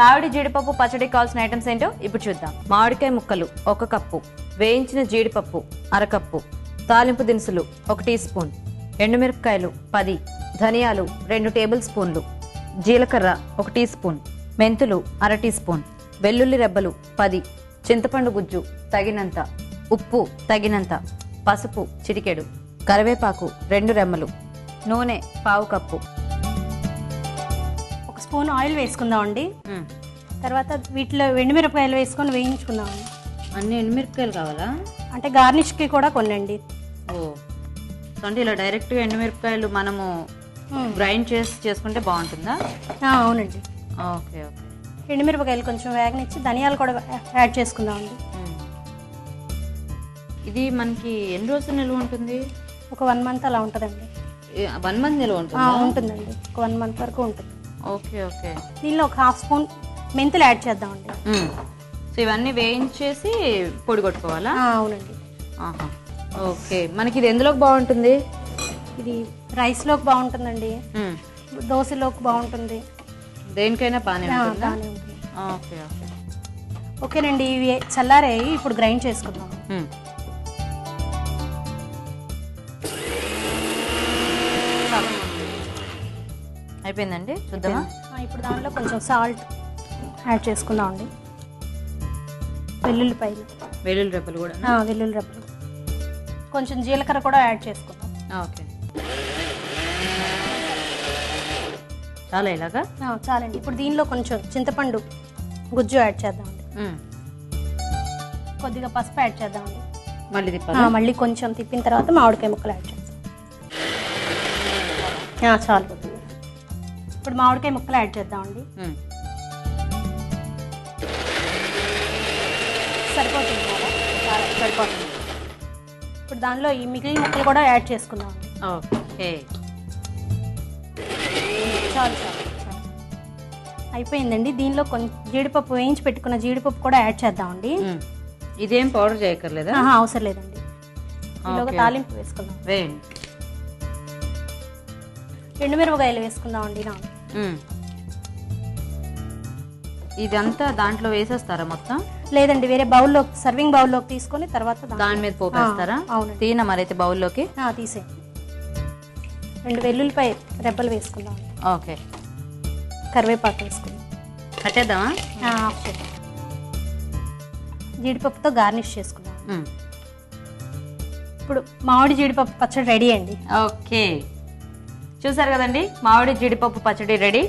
మామిడి జీడిపప్పు పచ్చడి కావాల్సిన ఐటమ్స్ ఏంటో ఇప్పుడు చూద్దాం. మామిడికాయ ముక్కలు ఒక కప్పు వేయించిన జీడిపప్పు అరకప్పు తాలింపు దినుసులు ఒక టీ స్పూన్ ఎండుమిరపకాయలు పది ధనియాలు రెండు టేబుల్ స్పూన్లు జీలకర్ర ఒక టీ స్పూన్ మెంతులు అర టీ స్పూన్ వెల్లుల్లి రెబ్బలు పది చింతపండు గుజ్జు తగినంత ఉప్పు తగినంత పసుపు చిటికెడు కరివేపాకు రెండు రెమ్మలు నూనె పావు కప్పు. ఒక స్పూన్ ఆయిల్ వేసుకుందామండి. తర్వాత వీటిలో ఎండుమిరపకాయలు వేసుకొని వేయించుకుందామండి. అన్ని ఎండుమిరపకాయలు కావాలా? అంటే గార్నిష్కి కూడా కొనండి. ఓ. అంటే ఇలా డైరెక్ట్గా ఎండుమిరపకాయలు మనము గ్రైండ్ చేసి చేసుకుంటే బాగుంటుందా? అవునండి. Okay okay. ఎండుమిరపకాయలు కొంచెం వేగనిచ్చి ధనియాలు కూడా యాడ్ చేసుకుందామండి. ఇది మనకి ఎన్ని రోజులు నిల్వ ఉంటుంది? ఒక వన్ మంత్ అలా ఉంటుందండి. వన్ మంత్ నిల్వ ఉంటుందా? ఉంటుందండి. ఒక వన్ మంత్ వరకు ఉంటుంది. Okay okay. దీనిలో ఒక హాఫ్ స్పూన్ మెంతులు యాడ్ చేద్దామండి. సో ఇవన్నీ వేయించేసి పొడి కొట్టుకోవాలా? ఆ, అవునండి. ఆహా. ఓకే. మనకి ఇది ఎందులోకి బాగుంటుంది? ఇది రైస్లోకి బాగుంటుందండి. మ్మ్. దోశలోకి బాగుంటుంది. దేనికైనా బాగానే ఆ, ఉంటుందా? బాగానే ఉంటుంది. Okay okay. ఓకేనండి ఇవి చల్లారాయి ఇప్పుడు గ్రైండ్ చేసుకుందాం. మ్మ్. అయిపోయిందండి? చూద్దామా? ఆ, ఇప్పుడు దాంట్లో కొంచెం సాల్ట్ యాడ్ చేసుకుందామండి వెల్లుల్లిపాయలు వెల్లుల్లి రెప్పలు కూడా ఆ, వెల్లుల్లి రెబ్బలు. కొంచెం జీలకర్ర కూడా యాడ్ చేసుకుందాం. ఓకే. చాలా ఇలాగా? ఆ, చాలండి. ఇప్పుడు దీనిలో కొంచెం చింతపండు గుజ్జు యాడ్ చేద్దామండి. కొద్దిగా పసుపు యాడ్ చేద్దామండి మళ్ళీ మళ్ళీ కొంచెం తిప్పిన తర్వాత మామిడికాయ ముక్కలు యాడ్ చేద్దాం. చాలు. ఇప్పుడు మామిడికాయ ముక్కలు యాడ్ చేద్దామండి. సరిపోతుంది సరిపోతుంది. ఇప్పుడు దానిలో ఈ మిగిలిన ముక్కలు కూడా యాడ్ చేసుకుందామండి ఓకే. చాలు చాలు అయిపోయిందండి. దీనిలో కొంచెం జీడిపప్పు వేయించి పెట్టుకున్న జీడిపప్పు కూడా యాడ్ చేద్దామండి. ఇదేం పౌడర్ చేయక్కర్లేదా? అవసరం లేదండి. తాలింపు వేసుకుందాం. వేయండి. ఎండుమిరపకాయలు వేసుకుందామండి నా. ఇదంతా దాంట్లో వేసేస్తారా మొత్తం? లేదండి వేరే బౌల్లో సర్వింగ్ బౌల్లోకి తీసుకొని తర్వాత దాని మీద పోపేస్తారా? తీన మరైతే బౌల్లోకి? తీసేయండి రెండు వెల్లుల్లిపాయ రెబ్బలు వేసుకుందాం. ఓకే. కరివేపాకు వేసుకుందాం. కట్టేద్దామా? చేద్దాం. జీడిపప్పుతో గార్నిష్ చేసుకుందాం. ఇప్పుడు మామిడి జీడిపప్పు పచ్చడి రెడీ అండి. ఓకే. చూసారు కదండి? మామిడి జీడిపప్పు పచ్చడి రెడీ.